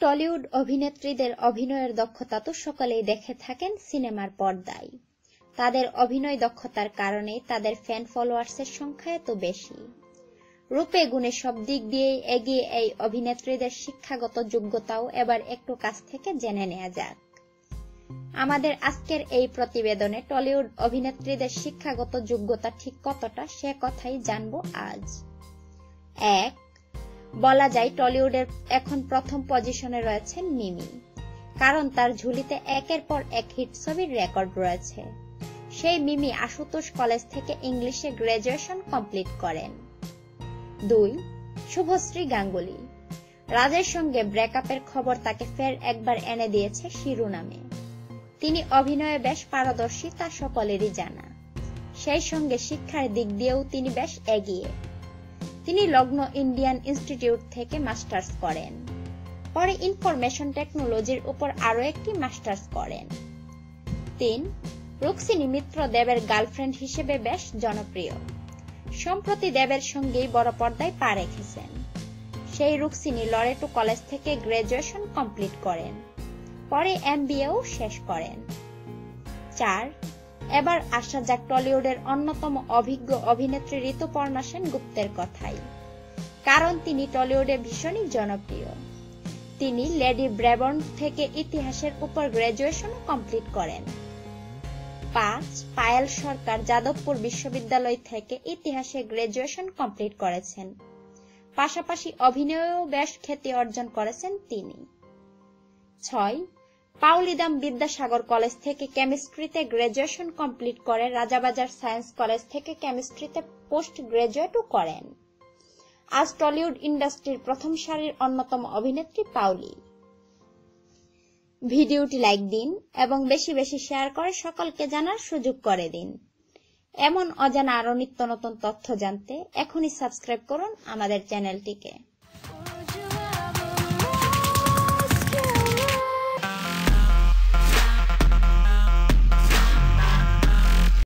Tollywood অভিনেত্রীদের অভিনয়ের দক্ষতা তো সকলেই দেখে থাকেন সিনেমার পর্দায়। তাদের অভিনয় দক্ষতার কারণে তাদের ফ্যান ফলোয়ার্সের সংখ্যা এত বেশি। রূপে গুণে সব দিক দিয়েই এগিয়ে এই অভিনেত্রীদের শিক্ষাগত যোগ্যতাও এবার একটু কাছ থেকে জেনে নেওয়া যাক। আমাদের আজকের এই প্রতিবেদনে টলিউড অভিনেত্রীদের শিক্ষাগত যোগ্যতা ঠিক কতটা সে কথাই জানব আজ। এক, বলা যায় টলিউডের এখন প্রথম পজিশনে রয়েছেন মিমি, কারণ তার ঝুলিতে একের পর এক হিট ছবির রেকর্ড রয়েছে। সেই মিমি আশুতোষ কলেজ থেকে ইংলিশে গ্রাজুয়েশন কমপ্লিট করেন। দুই, শুভশ্রী গাঙ্গুলি, রাজের সঙ্গে ব্রেকআপের খবর তাকে ফের একবার এনে দিয়েছে শিরোনামে তিনি অভিনয়ে বেশ পারদর্শী তা সকলেরই জানা। সেই সঙ্গে শিক্ষার দিক দিয়েও তিনি বেশ এগিয়ে। তিনি লগ্ন ইন্ডিয়ান ইনস্টিটিউট থেকে মাস্টার্স করেন। পরে ইনফরমেশন টেকনোলজির উপর আরও একটি মাস্টার্স করেন। তিন রুক্সিনী মিত্র দেবের গার্লফ্রেন্ড হিসেবে বেশ জনপ্রিয়। সম্প্রতি দেবের সঙ্গেই বড় পর্দায় পা রেখেছেন। সেই রুক্সিনী লরেটো কলেজ থেকে গ্রাজুয়েশন কমপ্লিট করেন। পরে এমবিএও শেষ করেন। চার এবার আসা যাক টলিউডের অন্যতম অভিজ্ঞ অভিনেত্রী ঋতুপর্ণা সেন গুপ্তের কথাই। কারণ তিনি টলিউডে ভীষণই জনপ্রিয়। তিনি লেডি ব্রেবন থেকে ইতিহাসের উপর গ্রাজুয়েশন কমপ্লিট করেন। পাঁচ, পায়েল সরকার যাদবপুর বিশ্ববিদ্যালয় থেকে ইতিহাসে গ্রাজুয়েশন কমপ্লিট করেছেন। পাশাপাশি অভিনয়েও বেশ খ্যাতি অর্জন করেছেন তিনি। ছয় পাউলিদাম বিদ্যাসাগর কলেজ থেকে কেমিস্ট্রিতে গ্রাজুয়েশন কমপ্লিট করে রাজাবাজার সায়েন্স কলেজ থেকে কেমিস্ট্রিতে পোস্ট গ্রাজুয়েটও করেন। আজ টলিউড ইন্ডাস্ট্রির প্রথম সারির অন্যতম অভিনেত্রী পাউলি ভিডিওটি লাইক দিন এবং বেশি বেশি শেয়ার করে সকলকে জানার সুযোগ করে দিন। এমন অজানা আরও নিত্য নতুন তথ্য জানতে এখনই সাবস্ক্রাইব করুন আমাদের চ্যানেলটিকে।